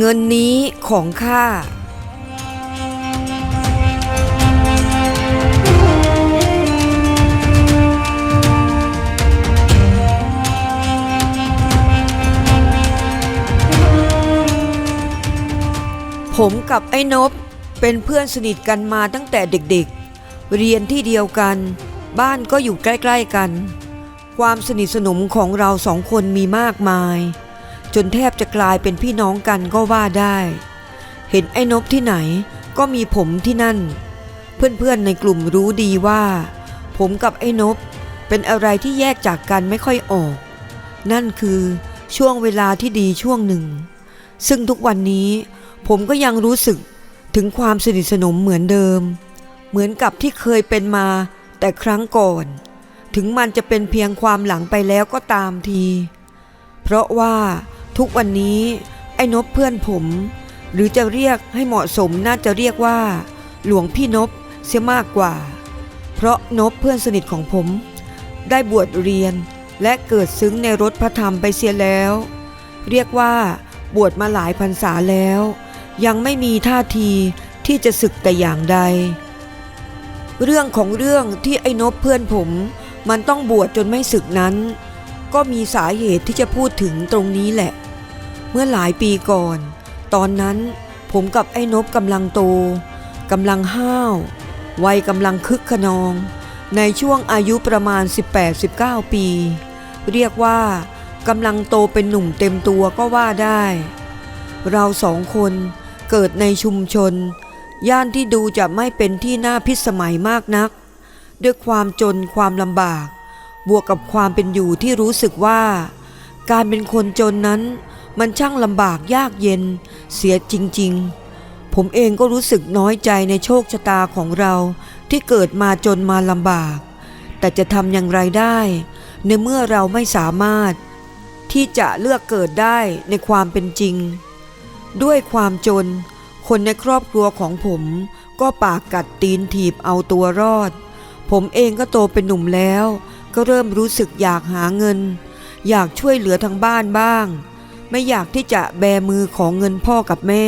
เงินนี้ของข้าผมกับไอ้นบเป็นเพื่อนสนิทกันมาตั้งแต่เด็กๆ เรียนที่เดียวกัน บ้านก็อยู่ใกล้ ๆกัน ความสนิทสนมของเราสองคนมีมากมาย จนแทบจะกลายเป็นพี่น้องกันก็ว่าได้ เห็นไอ้นบที่ไหนก็มีผมที่นั่น เพื่อนๆในกลุ่มรู้ดีว่า ผมกับไอ้นบเป็นอะไรที่แยกจากกันไม่ค่อยออก นั่นคือช่วงเวลาที่ดีช่วงหนึ่ง ซึ่งทุกวันนี้ผมก็ยังรู้สึกถึงความสนิทสนมเหมือนเดิม เหมือนกับที่เคยเป็นมาแต่ครั้งก่อน ถึงมันจะเป็นเพียงความหลังไปแล้วก็ตามที เพราะว่า ทุกวันนี้ ไอ้นบเพื่อนผม หรือจะเรียกให้เหมาะสมน่าจะเรียกว่า หลวงพี่นบเสียมากกว่า เพราะนบเพื่อนสนิทของผม ได้บวชเรียนและเกิดซึ้งในรถพระธรรมไปเสียแล้ว เรียกว่าบวชมาหลายพรรษาแล้ว ยังไม่มีท่าทีที่จะศึกแต่อย่างใด เรื่องของเรื่องที่ไอ้นบเพื่อนผม มันต้องบวชจนไม่ศึกนั้น ก็มีสาเหตุที่จะพูดถึงตรงนี้แหละ เมื่อหลายปีก่อน ตอนนั้นผมกับไอ้นบกำลังโตกำลังห้าว วัยกำลังคึกขนอง ในช่วงอายุประมาณ 18-19 ปี เรียกว่ากำลังโตเป็นหนุ่มเต็มตัวก็ว่าได้ เราสองคนเกิดในชุมชน ย่านที่ดูจะไม่เป็นที่น่าพิสมัยมากนัก ด้วยความจนความลำบาก บวกกับความเป็นอยู่ที่รู้สึกว่า การเป็นคนจนนั้น มันช่างลำบากยากเย็น เสียจริง ๆ ผมเองก็รู้สึกน้อยใจในโชคชะตาของเราที่เกิดมาจนมาลำบาก แต่จะทำอย่างไรได้ ในเมื่อเราไม่สามารถ ที่จะเลือกเกิดได้ในความเป็นจริง ด้วยความจน คนในครอบครัวของผมก็ปากกัดตีนถีบเอาตัวรอด ผมเองก็โตเป็นหนุ่มแล้ว ก็เริ่มรู้สึกอยากหาเงิน อยากช่วยเหลือทางบ้านบ้าง ไม่อยากที่จะแบมือของเงินพ่อกับแม่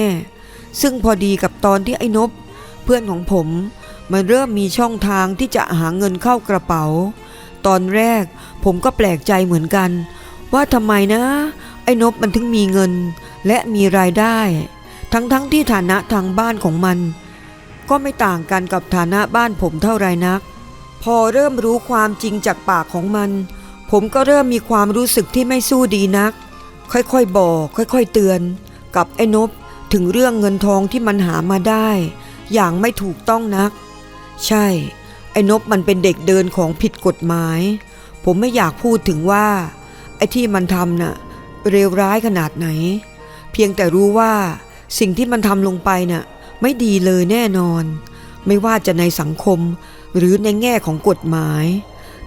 ซึ่งพอดีกับตอนที่ไอ้นบ เพื่อนของผม มันเริ่มมีช่องทางที่จะหาเงินเข้ากระเป๋า ตอนแรกผมก็แปลกใจเหมือนกัน ว่าทำไมนะ ไอ้นบมันถึงมีเงินและมีรายได้ ทั้งๆทที่ฐานะทางบ้านของมัน ก็ไม่ต่างกันกับฐานะบ้านผมเท่าไรนัก พอเริ่มรู้ความจริงจากปากของมัน ผมก็เริ่มมีความรู้สึกที่ไม่สู้ดีนัก ค่อยๆบอก ค่อยๆเตือน กับไอ้นบถึงเรื่องเงินทองที่มันหามาได้ อย่างไม่ถูกต้องนัก ใช่ ไอ้นบมันเป็นเด็กเดินของผิดกฎหมาย ผมไม่อยากพูดถึงว่า ไอ้ที่มันทำน่ะเร็วร้ายขนาดไหน เพียงแต่รู้ว่าสิ่งที่มันทำลงไปน่ะไม่ดีเลยแน่นอน ไม่ว่าจะในสังคมหรือในแง่ของกฎหมาย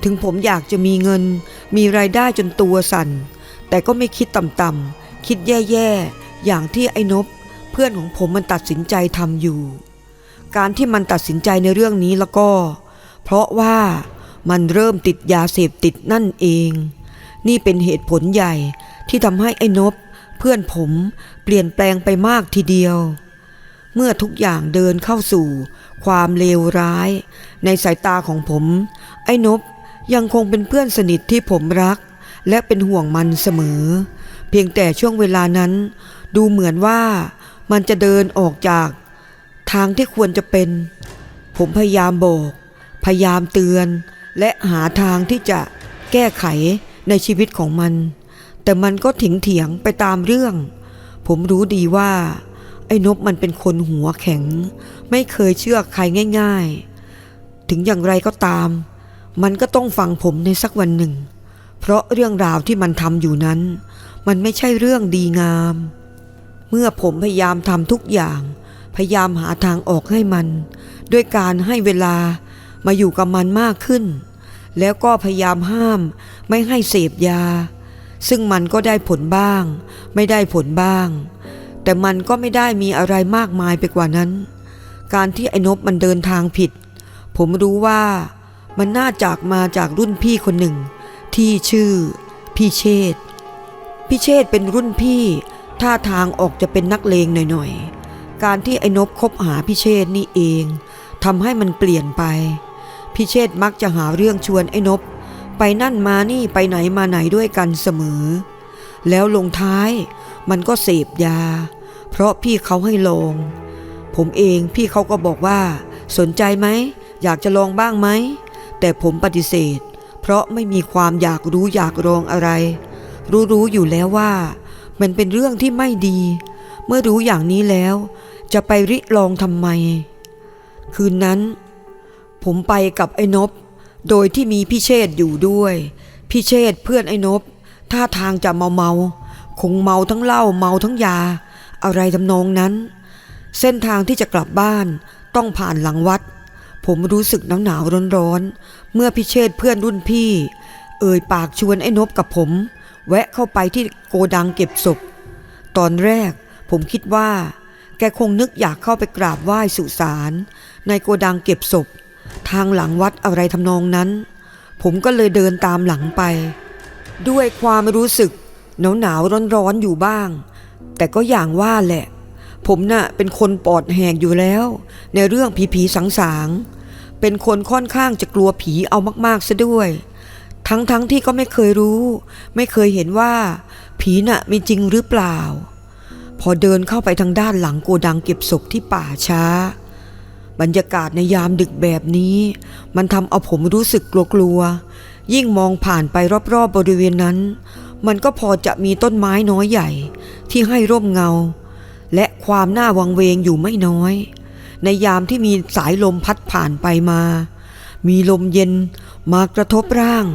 ถึงผมอยากจะมีเงิน มีรายได้จนตัวสั่น แต่ก็ไม่คิดต่ำๆคิดแย่ๆ อย่างที่ไอ้นบ เพื่อนของผมมันตัดสินใจทำอยู่ การที่มันตัดสินใจในเรื่องนี้แล้วก็ เพราะว่ามันเริ่มติดยาเสพติดนั่นเอง นี่เป็นเหตุผลใหญ่ที่ทำให้ไอ้นบ เพื่อนผมเปลี่ยนแปลงไปมากทีเดียว เมื่อทุกอย่างเดินเข้าสู่ความเลวร้าย ในสายตาของผม ไอ้นบยังคงเป็นเพื่อนสนิทที่ผมรัก และเป็นห่วงมันเสมอ เพียงแต่ช่วงเวลานั้น ดูเหมือนว่ามันจะเดินออกจาก ทางที่ควรจะเป็น ผมพยายามบอกพยายามเตือน และหาทางที่จะแก้ไขในชีวิตของมัน แต่มันก็ถิงเถียงไปตามเรื่อง ผมรู้ดีว่า ไอ้นบมันเป็นคนหัวแข็ง ไม่เคยเชื่อใครง่าย ๆ ถึงอย่างไรก็ตาม มันก็ต้องฟังผมในสักวันหนึ่ง เพราะเรื่องราวที่มันทำอยู่นั้น มันไม่ใช่เรื่องดีงาม เมื่อผมพยายามทำทุกอย่าง พยายามหาทางออกให้มัน ด้วยการให้เวลามาอยู่กับมันมากขึ้น แล้วก็พยายามห้ามไม่ให้เสพยา ซึ่งมันก็ได้ผลบ้าง ไม่ได้ผลบ้าง แต่มันก็ไม่ได้มีอะไรมากมายไปกว่านั้น การที่ไอ้นบมันเดินทางผิด ผมรู้ว่ามันน่าจากมาจากรุ่นพี่คนหนึ่ง ที่ชื่อพี่เชษพี่เชษเป็นรุ่นพี่ท่าทางออกจะเป็นนักเลงหน่อยๆ การที่ไอ้นบคบหาพี่เชษนี่เองทำให้มันเปลี่ยนไปพี่เชษมักจะหาเรื่องชวนไอ้นบ ไปนั่นมานี่ไปไหนมาไหนด้วยกันเสมอ แล้วลงท้ายมันก็เสพยา เพราะพี่เขาให้ลองผมเองพี่เขาก็บอกว่า สนใจไหม อยากจะลองบ้างไหม แต่ผมปฏิเสธ เพราะไม่มีความอยากรู้อยากลองอะไร รู้ๆอยู่แล้วว่า มันเป็นเรื่องที่ไม่ดี เมื่อรู้อย่างนี้แล้ว จะไปริลองทำไม คืนนั้น ผมไปกับไอ้นบ โดยที่มีพี่เชษอยู่ด้วย พี่เชษเพื่อนไอ้นบ ท่าทางจะเมาเมาคงเมาทั้งเหล้าเมาทั้งยา อะไรทำนองนั้น เส้นทางที่จะกลับบ้านต้องผ่านหลังวัด ผมรู้สึกหนาวหนาวร้อนร้อน เมื่อพี่เชษเพื่อนรุ่นพี่ เอ่ยปากชวนไอ้นบกับผม แวะเข้าไปที่โกดังเก็บศพ ตอนแรกผมคิดว่า แกคงนึกอยากเข้าไปกราบไหว้สุสานในโกดังเก็บศพ ทางหลังวัดอะไรทำนองนั้น ผมก็เลยเดินตามหลังไป ด้วยความรู้สึกหนาวหนาวร้อนร้อนๆอยู่บ้าง แต่ก็อย่างว่าแหละ ผมน่ะเป็นคนปอดแหกอยู่แล้ว ในเรื่องผีผีๆสาง เป็นคนค่อนข้างจะกลัวผีเอามากๆซะด้วย ทั้งๆทที่ก็ไม่เคยรู้ ไม่เคยเห็นว่า ผีน่ะมีจริงหรือเปล่า พอเดินเข้าไปทางด้านหลังโกดังเก็บศพที่ป่าช้า บรรยากาศในยามดึกแบบนี้ มันทำเอาผมรู้สึกกลัวๆยิ่งมองผ่านไปรอบๆบริเวณนั้น มันก็พอจะมีต้นไม้น้อยใหญ่ที่ให้ร่มเงา และความน่าวังเวงอยู่ไม่น้อย ในยามที่มีสายลมพัดผ่านไปมา มีลมเย็นมากระทบร่าง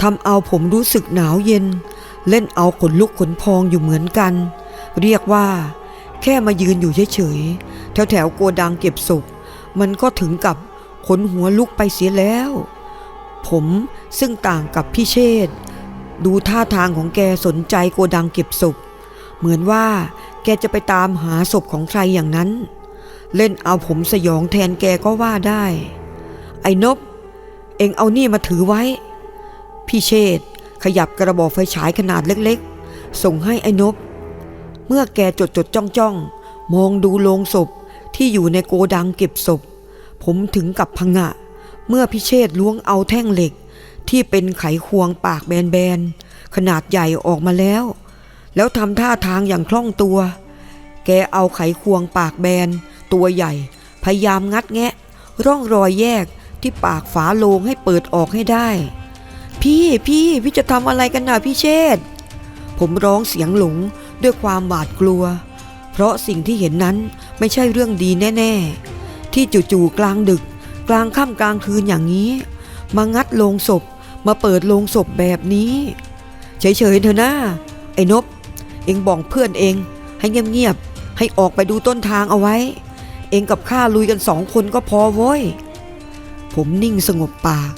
ทำเอาผมรู้สึกหนาวเย็น เล่นเอาขนลุกขนพองอยู่เหมือนกัน เรียกว่า แค่มายืนอยู่เฉยๆแถวๆโกดังเก็บศพมันก็ถึงกับขนหัวลุกไปเสียแล้ว ผมซึ่งต่างกับพี่เชษดูท่าทางของแกสนใจโกดังเก็บศพ เหมือนว่าแกจะไปตามหาศพของใครอย่างนั้น เล่นเอาผมสยองแทนแกก็ว่าได้ ไอ้นบ เอ็งเอานี่มาถือไว้ พี่เชษขยับกระบอกไฟฉายขนาดเล็กๆ ส่งให้ไอ้นบ เมื่อแกจดจดจ้องจ้องมองดูโลงศพที่อยู่ในโกดังเก็บศพ ผมถึงกับพงะ เมื่อพิเชษล้วงเอาแท่งเหล็ก ที่เป็นไขควงปากแบนๆ ขนาดใหญ่ออกมาแล้ว แล้วทำท่าทางอย่างคล่องตัว แกเอาไขควงปากแบน ตัวใหญ่ พยายามงัดแงะ ร่องรอยแยกที่ปากฝาโลงให้เปิดออกให้ได้ พี่พี่พี่จะทำอะไรกันน่ะพี่เชษฐ์ผมร้องเสียงหลงด้วยความหวาดกลัว เพราะสิ่งที่เห็นนั้นไม่ใช่เรื่องดีแน่ ๆ ที่จู่ๆกลางดึก กลางค่ำกลางคืนอย่างนี้ มางัดโลงศพ มาเปิดโลงศพแบบนี้ เฉยๆเถอะนะไอ้นบ เองบอกเพื่อนเอง ให้เงียบๆให้ออกไปดูต้นทางเอาไว้ องกับข้าลุยกันสองคนก็พอโว้ย ผมนิ่งสงบปาก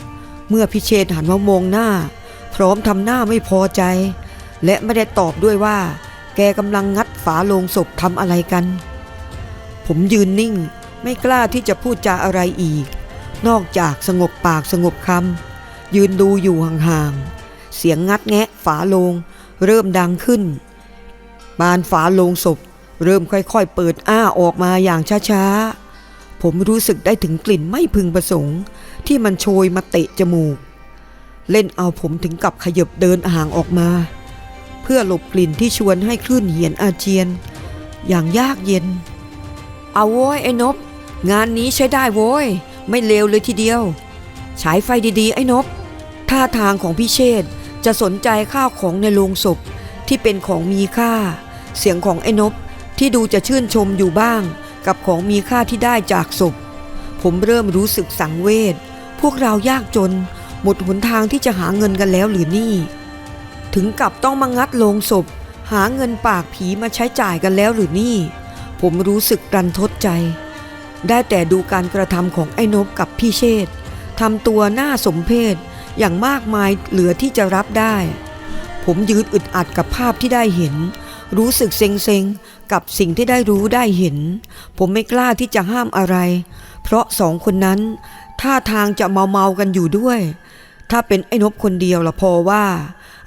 เมื่อพิเชษหันมามองหน้า พร้อมทำหน้าไม่พอใจ และไม่ได้ตอบด้วยว่า แกกำลังงัดฝาโลงศพทำอะไรกัน ผมยืนนิ่งไม่กล้าที่จะพูดจาอะไรอีก นอกจากสงบปากสงบคำยืนดูอยู่ห่างๆ เสียงงัดแงะฝาโลง เริ่มดังขึ้น บานฝาโลงศพ เริ่มค่อยๆ เปิดอ้าออกมาอย่างช้าๆ ผมรู้สึกได้ถึงกลิ่นไม่พึงประสงค์ ที่มันโชยมาเตะจมูก เล่นเอาผมถึงกับขยบเดินห่างออกมา เพื่อหลบกลิ่นที่ชวนให้คลื่นเหียนอาเจียน อย่างยากเย็น เอาโว้ยไอ้นบ งานนี้ใช้ได้โว้ย ไม่เลวเลยทีเดียว ฉายไฟดีๆ ไอ้นบ ท่าทางของพี่เชษจะสนใจข้าวของในโลงศพที่เป็นของมีค่า เสียงของไอ้นบ ที่ดูจะชื่นชมอยู่บ้าง กับของมีค่าที่ได้จากศพ ผมเริ่มรู้สึกสังเวช พวกเรายากจน หมดหนทางที่จะหาเงินกันแล้วหรือนี่ ถึงกับต้องมางัดโลงศพ หาเงินปากผีมาใช้จ่ายกันแล้วหรือนี่ ผมรู้สึกรันทดใจ ได้แต่ดูการกระทำของไอ้นบกับพี่เชษทำตัวน่าสมเพชอย่างมากมายเหลือที่จะรับได้ ผมยืนอึดอัดกับภาพที่ได้เห็น รู้สึกเซ็ง กับสิ่งที่ได้รู้ได้เห็น ผมไม่กล้าที่จะห้ามอะไร เพราะสองคนนั้นท่าทางจะเมาๆกันอยู่ด้วย ถ้าเป็นไอ้นบคนเดียวละพอว่า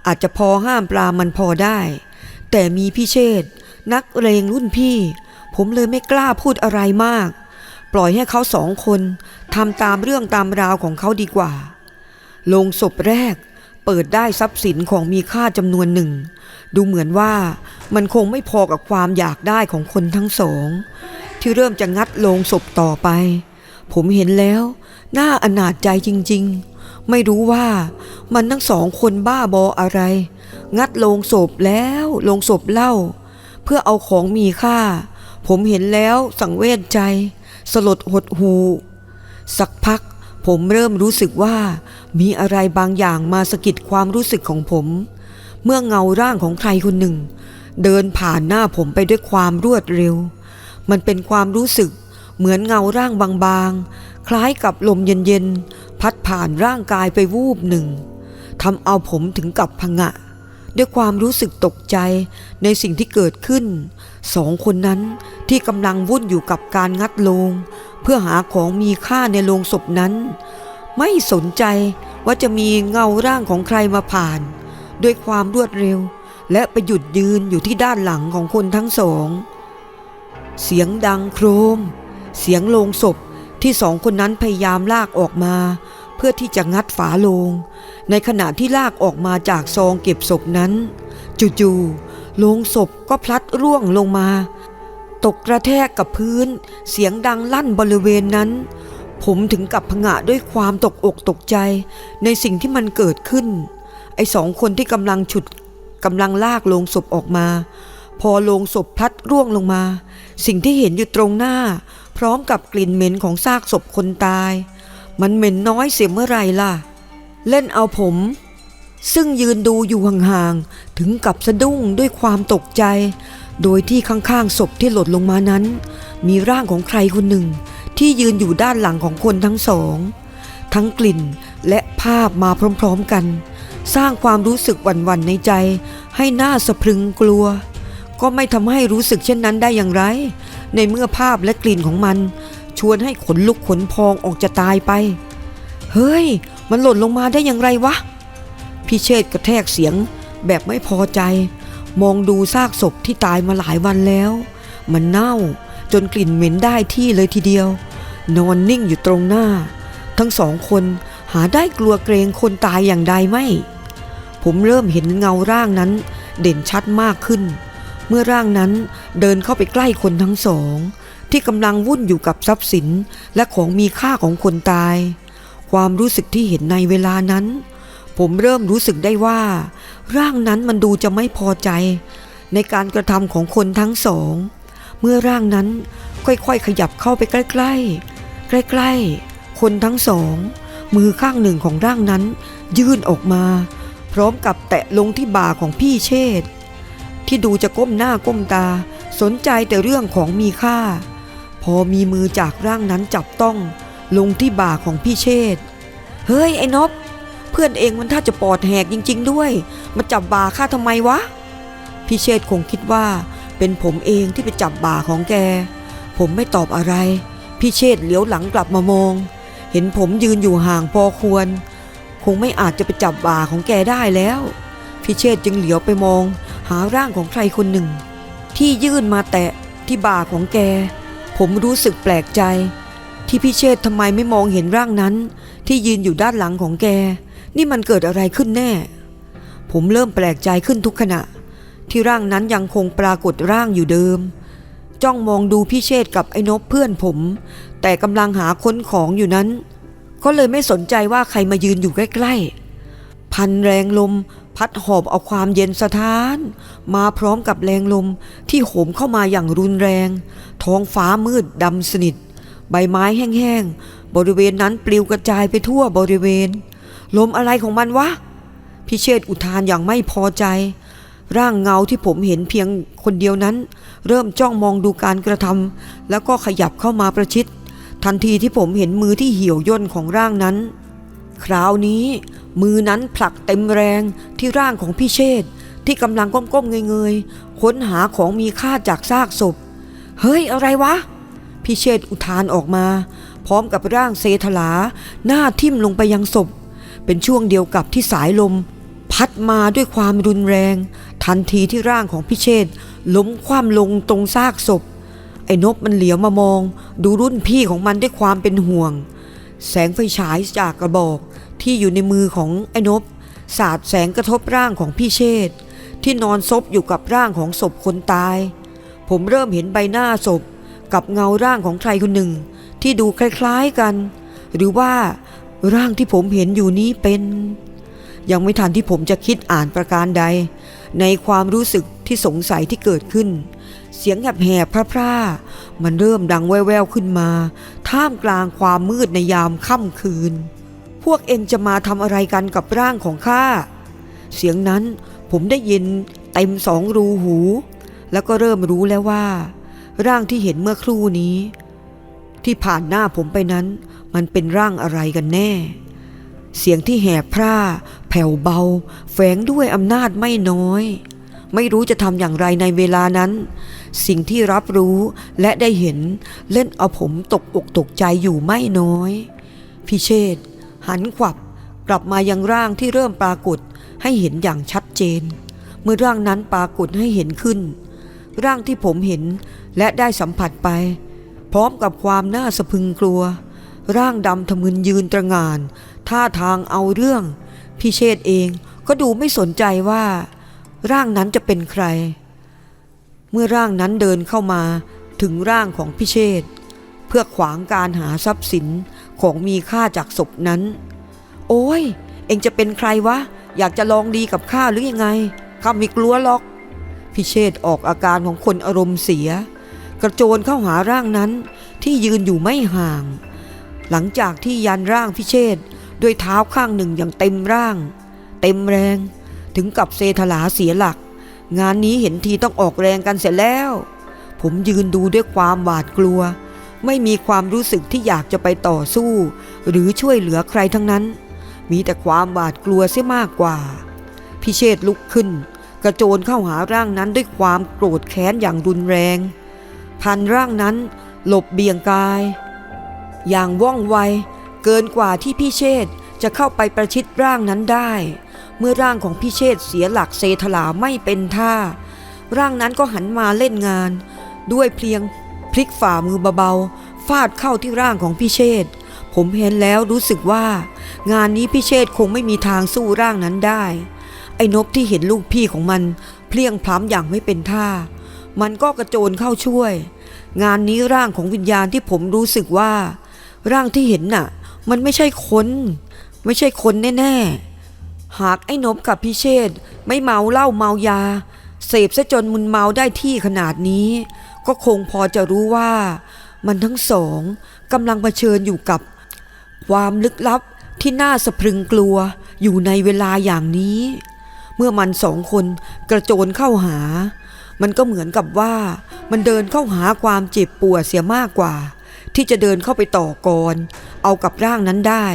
อาจจะพอห้ามปรามันพอได้ แต่มีพี่เชษนักเลงรุ่นพี่ ผมเลยไม่กล้าพูดอะไรมาก ปล่อยให้เขาสองคนทำตามเรื่องตามราวของเขาดีกว่าลงศพแรก เปิดได้ทรัพย์สินของมีค่าจำนวนหนึ่ง ดูเหมือนว่ามันคงไม่พอกับความอยากได้ของคนทั้งสอง ที่เริ่มจะงัดโลงศพต่อไป ผมเห็นแล้วน่าอนาจใจจริง ๆ ไม่รู้ว่ามันทั้งสองคนบ้าบออะไร งัดโลงศพแล้วโลงศพเล่า เพื่อเอาของมีค่า ผมเห็นแล้วสังเวชใจ สลดหดหู สักพักผมเริ่มรู้สึกว่ามีอะไรบางอย่างมาสะกิดความรู้สึกของผม เมื่อเงาร่างของใครคนหนึ่ง เดินผ่านหน้าผมไปด้วยความรวดเร็ว มันเป็นความรู้สึกเหมือนเงาร่างบางๆ คล้ายกับลมเย็นๆ พัดผ่านร่างกายไปวูบหนึ่งทำเอาผมถึงกับพงะ ด้วยความรู้สึกตกใจในสิ่งที่เกิดขึ้น สองคนนั้นที่กำลังวุ่นอยู่กับการงัดโลง เพื่อหาของมีค่าในโลงศพนั้น ไม่สนใจว่าจะมีเงาร่างของใครมาผ่าน ด้วยความรวดเร็ว และไปหยุดยืนอยู่ที่ด้านหลังของคนทั้งสอง เสียงดังโครม เสียงโลงศพที่สองคนนั้นพยายามลากออกมา เพื่อที่จะงัดฝาโลง ในขณะที่ลากออกมาจากซองเก็บศพนั้นจู่ๆโลงศพก็พลัดร่วงลงมา ตกกระแทกกับพื้น เสียงดังลั่นบริเวณนั้น ผมถึงกับผงะด้วยความตกอกตกใจ ในสิ่งที่มันเกิดขึ้น ไอ้สองคนที่กำลังฉุดกำลังลากโลงศพออกมา พอโลงศพพลัดร่วงลงมา สิ่งที่เห็นอยู่ตรงหน้า พร้อมกับกลิ่นเหม็นของซากศพคนตาย มันเหม็นน้อยเสียเมื่อไรล่ะ เล่นเอาผม ซึ่งยืนดูอยู่ห่างๆถึงกับสะดุ้งด้วยความตกใจ โดยที่ข้างๆศพที่หล่นลงมานั้น มีร่างของใครคนหนึ่ง ที่ยืนอยู่ด้านหลังของคนทั้งสอง ทั้งกลิ่นและภาพมาพร้อมๆกัน สร้างความรู้สึกหวั่นๆในใจ ให้หน้าสะพรึงกลัว ก็ไม่ทำให้รู้สึกเช่นนั้นได้อย่างไร ในเมื่อภาพและกลิ่นของมัน ชวนให้ขนลุกขนพองออกจะตายไป เฮ้ย มันหล่นลงมาได้อย่างไรวะพี่เชษกระแทกเสียงแบบไม่พอใจ มองดูซากศพที่ตายมาหลายวันแล้ว มันเน่าจนกลิ่นเหม็นได้ที่เลยทีเดียวนอนนิ่งอยู่ตรงหน้า ทั้งสองคน หาได้กลัวเกรงคนตายอย่างใดไม่ ผมเริ่มเห็นเงาร่างนั้นเด่นชัดมากขึ้น เมื่อร่างนั้นเดินเข้าไปใกล้คนทั้งสอง ที่กำลังวุ่นอยู่กับทรัพย์สินและของมีค่าของคนตาย ความรู้สึกที่เห็นในเวลานั้น ผมเริ่มรู้สึกได้ว่า ร่างนั้นมันดูจะไม่พอใจ ในการกระทำของคนทั้งสอง เมื่อร่างนั้นค่อยๆขยับเข้าไปใกล้ ๆ ใกล้ๆคนทั้งสอง มือข้างหนึ่งของร่างนั้น ยื่นออกมา พร้อมกับแตะลงที่บ่าของพี่เชษที่ดูจะก้มหน้าก้มตา สนใจแต่เรื่องของมีค่า พอมีมือจากร่างนั้นจับต้อง ลงที่บ่าของพี่เชษเฮ้ย ไอ้นบเพื่อนเองมันถ้าจะปอดแหกจริง ๆ ด้วย มาจับบ่าข้าทำไมวะ พี่เชษคงคิดว่า เป็นผมเองที่ไปจับบ่าของแก ผมไม่ตอบอะไร พี่เชษเหลียวหลังกลับมามอง เห็นผมยืนอยู่ห่างพอควร คงไม่อาจจะไปจับบ่าของแกได้แล้วพี่เชษจึงเหลียวไปมอง หาร่างของใครคนหนึ่ง ที่ยื่นมาแตะที่บ่าของแก ผมรู้สึกแปลกใจ ที่พี่เชษทำไมไม่มองเห็นร่างนั้น ที่ยืนอยู่ด้านหลังของแก นี่มันเกิดอะไรขึ้นแน่ ผมเริ่มแปลกใจขึ้นทุกขณะ ที่ร่างนั้นยังคงปรากฏร่างอยู่เดิมจ้องมองดูพี่เชษกับไอ้นบเพื่อนผม แต่กำลังหาค้นของอยู่นั้น ก็เลยไม่สนใจว่าใครมายืนอยู่ใกล้ๆ พันแรงลมพัดหอบเอาความเย็นสะท้าน มาพร้อมกับแรงลมที่โหมเข้ามาอย่างรุนแรง ท้องฟ้ามืดดำสนิท ใบไม้แห้งๆ บริเวณนั้นปลิวกระจายไปทั่วบริเวณ ลมอะไรของมันวะ พิเชษอุทานอย่างไม่พอใจ ร่างเงาที่ผมเห็นเพียงคนเดียวนั้น เริ่มจ้องมองดูการกระทำแล้วก็ขยับเข้ามาประชิด ทันทีที่ผมเห็นมือที่เหี่ยวย่นของร่างนั้น คราวนี้มือนั้นผลักเต็มแรงที่ร่างของพี่เชษที่กำลังก้มๆเงยๆค้นหาของมีค่าจากซากศพ เฮ้ยอะไรวะ พี่เชษอุทานออกมา พร้อมกับร่างเซทลาหน้าทิ่มลงไปยังศพ เป็นช่วงเดียวกับที่สายลม พัดมาด้วยความรุนแรง ทันทีที่ร่างของพี่เชษล้มคว่ำลงตรงซากศพ อ้นบมันเหลียวมามอง ดูรุ่นพี่ของมันด้วยความเป็นห่วง แสงไฟฉายจากกระบอกที่อยู่ในมือของไอ้นบสาดแสงกระทบร่างของพี่เชษที่นอนซบอยู่กับร่างของศพคนตาย ผมเริ่มเห็นใบหน้าศพกับเงาร่างของใครคนหนึ่ง ที่ดูคล้ายๆกัน หรือว่าร่างที่ผมเห็นอยู่นี้เป็น ยังไม่ทันที่ผมจะคิดอ่านประการใด ในความรู้สึกที่สงสัยที่เกิดขึ้น เสียงแหบๆพร่ามันเริ่มดังแว่วๆขึ้นมา ท่ามกลางความมืดในยามค่ำคืน พวกเองจะมาทำอะไรกันกับร่างของข้า เสียงนั้นผมได้ยินเต็มสองรูหู แล้วก็เริ่มรู้แล้วว่า ร่างที่เห็นเมื่อครู่นี้ ที่ผ่านหน้าผมไปนั้น มันเป็นร่างอะไรกันแน่ เสียงที่แหบพร่า แผ่วเบา แฝงด้วยอำนาจไม่น้อย ไม่รู้จะทำอย่างไรในเวลานั้น สิ่งที่รับรู้และได้เห็นเล่นเอาผมตกอกตกใจอยู่ไม่น้อย พิเชษหันขวับกลับมายังร่างที่เริ่มปรากฏให้เห็นอย่างชัดเจน เมื่อร่างนั้นปรากฏให้เห็นขึ้น ร่างที่ผมเห็นและได้สัมผัสไป พร้อมกับความน่าสะพึงกลัว ร่างดำทะมึนยืนตระงาน ท่าทางเอาเรื่องพี่เชษเองก็ดูไม่สนใจว่า ร่างนั้นจะเป็นใคร เมื่อร่างนั้นเดินเข้ามาถึงร่างของพี่เชษเพื่อขวางการหาทรัพย์สินของมีค่าจากศพนั้น โอ้ย เอ็งจะเป็นใครวะ อยากจะลองดีกับข้าหรือยังไงข้าไม่กลัวหรอก พิเชษออกอาการของคนอารมณ์เสีย กระโจนเข้าหาร่างนั้นที่ยืนอยู่ไม่ห่าง หลังจากที่ยันร่างพิเชษ ด้วยเท้าข้างหนึ่งอย่างเต็มร่าง เต็มแรง ถึงกับเซถลาเสียหลัก งานนี้เห็นทีต้องออกแรงกันเสร็จแล้ว ผมยืนดูด้วยความหวาดกลัว ไม่มีความรู้สึกที่อยากจะไปต่อสู้ หรือช่วยเหลือใครทั้งนั้น มีแต่ความหวาดกลัวเสียมากกว่า พิเชษลุกขึ้น กระโจนเข้าหาร่างนั้นด้วยความโกรธแค้นอย่างรุนแรงพันร่างนั้นหลบเบี่ยงกาย อย่างว่องไว เกินกว่าที่พี่เชษจะเข้าไปประชิดร่างนั้นได้ เมื่อร่างของพี่เชษเสียหลักเซถลาไม่เป็นท่า ร่างนั้นก็หันมาเล่นงาน ด้วยเพียงพลิกฝ่ามือเบาๆฟาดเข้าที่ร่างของพี่เชษผมเห็นแล้วรู้สึกว่า งานนี้พี่เชษคงไม่มีทางสู้ร่างนั้นได้ ไอ้นบที่เห็นลูกพี่ของมันเพลียงพล้ำอย่างไม่เป็นท่า มันก็กระโจนเข้าช่วย งานนี้ร่างของวิญญาณที่ผมรู้สึกว่า ร่างที่เห็นน่ะ มันไม่ใช่คน ไม่ใช่คนแน่ๆ หากไอ้นบกับพี่เชษไม่เมาเหล้าเมายา เสพซะจนมึนเมาได้ที่ขนาดนี้ ก็คงพอจะรู้ว่า มันทั้งสองกำลังเผชิญอยู่กับ ความลึกลับที่น่าสะพรึงกลัวอยู่ในเวลาอย่างนี้ เมื่อมันสองคนกระโจนเข้าหา มันก็เหมือนกับว่ามันเดินเข้าหาความเจ็บปวดเสียมากกว่า ที่จะเดินเข้าไปต่อกรเอากับร่างนั้นได้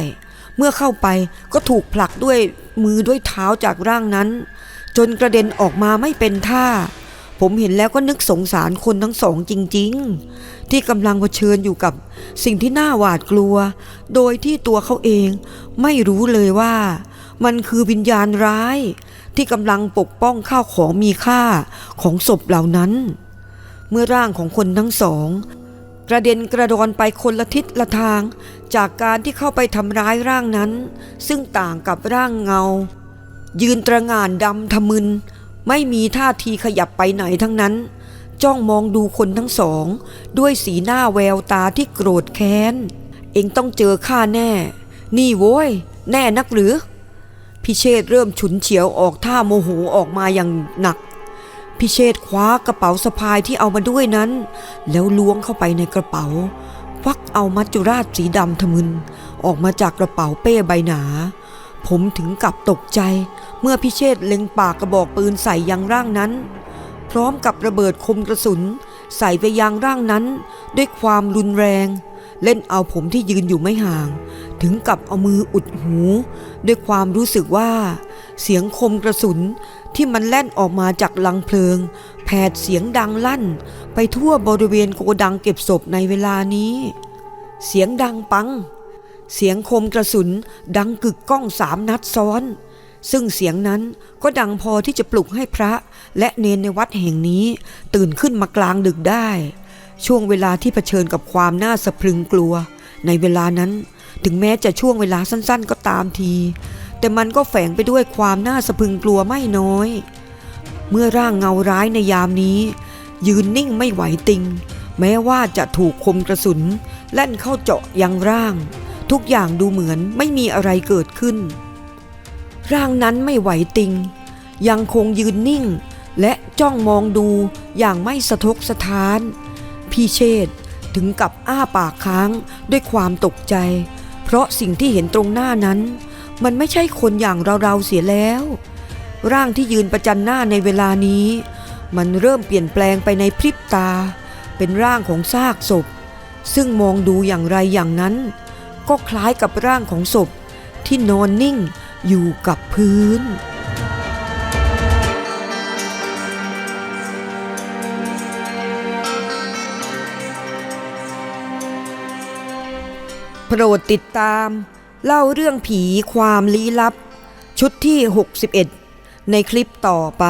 เมื่อเข้าไปก็ถูกผลักด้วยมือด้วยเท้าจากร่างนั้น จนกระเด็นออกมาไม่เป็นท่า ผมเห็นแล้วก็นึกสงสารคนทั้งสองจริง ๆ ที่กำลังเผชิญอยู่กับสิ่งที่น่าหวาดกลัว โดยที่ตัวเขาเองไม่รู้เลยว่า มันคือวิญญาณร้ายที่กำลังปกป้องข้าวของมีค่าของศพเหล่านั้น เมื่อร่างของคนทั้งสอง กระเด็นกระดอนไปคนละทิศละทาง จากการที่เข้าไปทำร้ายร่างนั้น ซึ่งต่างกับร่างเงา ยืนตระงานดำทะมึน ไม่มีท่าทีขยับไปไหนทั้งนั้น จ้องมองดูคนทั้งสอง ด้วยสีหน้าแววตาที่โกรธแค้น เองต้องเจอข้าแน่ นี่โว้ย แน่นักหรือ พิเชษเริ่มฉุนเฉียวออกท่าโมโหออกมาอย่างหนัก พิเชษคว้ากระเป๋าสะพายที่เอามาด้วยนั้น แล้วล้วงเข้าไปในกระเป๋าควักเอามัจจุราชสีดำทะมึน ออกมาจากกระเป๋าเป้ใบหนา ผมถึงกับตกใจ เมื่อพิเชษเล็งปากกระบอกปืนใส่ยังร่างนั้น พร้อมกับระเบิดคมกระสุน ใส่ไปยังร่างนั้น ด้วยความรุนแรง เล่นเอาผมที่ยืนอยู่ไม่ห่าง ถึงกับเอามืออุดหู ด้วยความรู้สึกว่า เสียงคมกระสุนที่มันแล่นออกมาจากลังเพลิง แผดเสียงดังลั่น ไปทั่วบริเวณโกดังเก็บศพในเวลานี้ เสียงดังปัง เสียงคมกระสุนดังกึกก้องสามนัดซ้อน ซึ่งเสียงนั้นก็ดังพอที่จะปลุกให้พระและเนนในวัดแห่งนี้ ตื่นขึ้นมากลางดึกได้ ช่วงเวลาที่เผชิญกับความน่าสะพรึงกลัว ในเวลานั้นถึงแม้จะช่วงเวลาสั้นๆ ก็ตามที แต่มันก็แฝงไปด้วยความน่าสะพรึงกลัวไม่น้อย เมื่อร่างเงาร้ายในยามนี้ ยืนนิ่งไม่ไหวติง แม้ว่าจะถูกคมกระสุน แล่นเข้าเจาะยังร่าง ทุกอย่างดูเหมือนไม่มีอะไรเกิดขึ้น ร่างนั้นไม่ไหวติง ยังคงยืนนิ่ง และจ้องมองดูอย่างไม่สะทกสะท้าน พี่เชษ์ถึงกับอ้าปากค้างด้วยความตกใจ เพราะสิ่งที่เห็นตรงหน้านั้น มันไม่ใช่คนอย่างเราๆเสียแล้ว ร่างที่ยืนประจันหน้าในเวลานี้ มันเริ่มเปลี่ยนแปลงไปในพริบตา เป็นร่างของซากศพ ซึ่งมองดูอย่างไรอย่างนั้น ก็คล้ายกับร่างของศพที่นอนนิ่งอยู่กับพื้น รดติดตาม เล่าเรื่องผีความลี้ลับ ชุดที่ 61 ในคลิปต่อไป